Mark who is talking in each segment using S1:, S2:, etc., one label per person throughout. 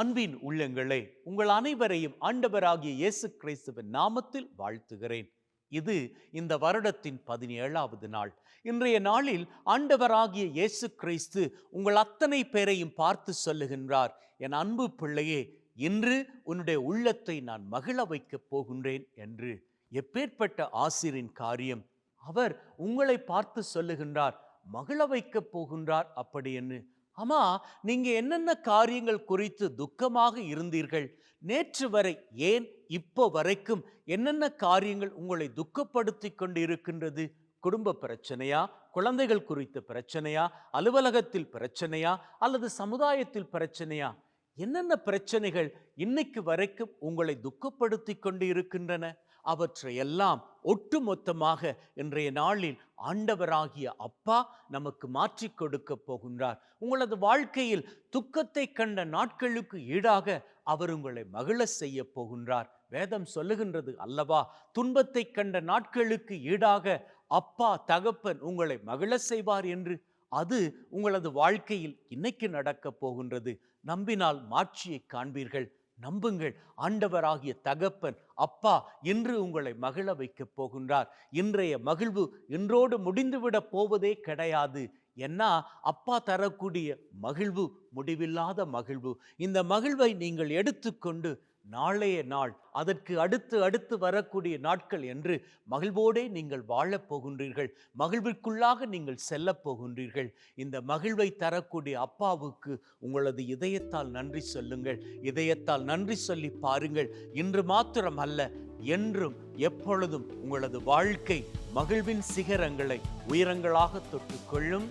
S1: அன்பின் உள்ளங்களே உங்கள் அனைவரையும் ஆண்டவராகிய இயேசு கிறிஸ்துவின் நாமத்தில் வாழ்த்துகிறேன். இது இந்த வருடத்தின் பதினேழாவது நாள். இன்றைய நாளில் ஆண்டவராகிய இயேசு கிறிஸ்து உங்கள் அத்தனை பேரையும் பார்த்து சொல்லுகின்றார். என் அன்பு பிள்ளையே இன்று உன்னுடைய உள்ளத்தை நான் மகிழ வைக்கப் போகின்றேன் என்று. எப்பேற்பட்ட ஆசிரின் காரியம். அவர் உங்களை பார்த்து சொல்லுகின்றார் மகிழ வைக்கப் போகின்றார் அப்படி என்று. அம்மா நீங்க என்னென்ன காரியங்கள் குறித்து துக்கமாக இருந்தீர்கள்? நேற்று வரை ஏன் இப்போ வரைக்கும் என்னென்ன காரியங்கள் உங்களை துக்கப்படுத்தி கொண்டு இருக்கின்றது குடும்ப பிரச்சனையா? குழந்தைகள் குறித்த பிரச்சனையா? அலுவலகத்தில் பிரச்சனையா? அல்லது சமுதாயத்தில் பிரச்சனையா? என்னென்ன பிரச்சனைகள் இன்னைக்கு வரைக்கும் உங்களை துக்கப்படுத்தி கொண்டு இருக்கின்றன அவற்றையெல்லாம் ஒட்டுமொத்தமாக இன்றைய நாளில் ஆண்டவராகிய அப்பா நமக்கு மாற்றி கொடுக்க போகின்றார். உங்களது வாழ்க்கையில் துக்கத்தை கண்ட நாட்களுக்கு ஈடாக அவர் உங்களை மகிழ செய்ய போகின்றார். வேதம் சொல்லுகின்றது அல்லவா? துன்பத்தை கண்ட நாட்களுக்கு ஈடாக அப்பா தகப்பன் உங்களை மகிழ செய்வார் என்று. அது உங்களது வாழ்க்கையில் இன்னைக்கு நடக்கப் போகின்றது. நம்பினால் மாட்சியை காண்பீர்கள். நம்புங்கள். ஆண்டவராகிய தகப்பன் அப்பா இன்று உங்களை மகிழ வைக்கப் போகின்றார். இன்றைய மகிழ்வு இன்றோடு முடிந்துவிடப் போவதே கிடையாது. என்ன அப்பா தரக்கூடிய மகிழ்வு முடிவில்லாத மகிழ்வு. இந்த மகிழ்வை நீங்கள் எடுத்துக்கொண்டு நாளைய நாள் அதற்கு அடுத்து அடுத்து வரக்கூடிய நாட்கள் என்று மகிழ்வோடே நீங்கள் வாழப் போகின்றீர்கள். மகிழ்விற்குள்ளாக நீங்கள் செல்லப் போகின்றீர்கள். இந்த மகிழ்வை தரக்கூடிய அப்பாவுக்கு உங்களது இதயத்தால் நன்றி சொல்லுங்கள். இதயத்தால் நன்றி சொல்லி பாருங்கள். இன்று மாத்திரம் அல்ல என்றும் எப்பொழுதும் உங்களது வாழ்க்கை மகிழ்வின் சிகரங்களை உயரங்களாக தொட்டுக்கொள்ளும்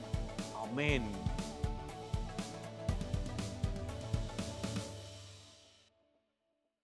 S1: அமேன்.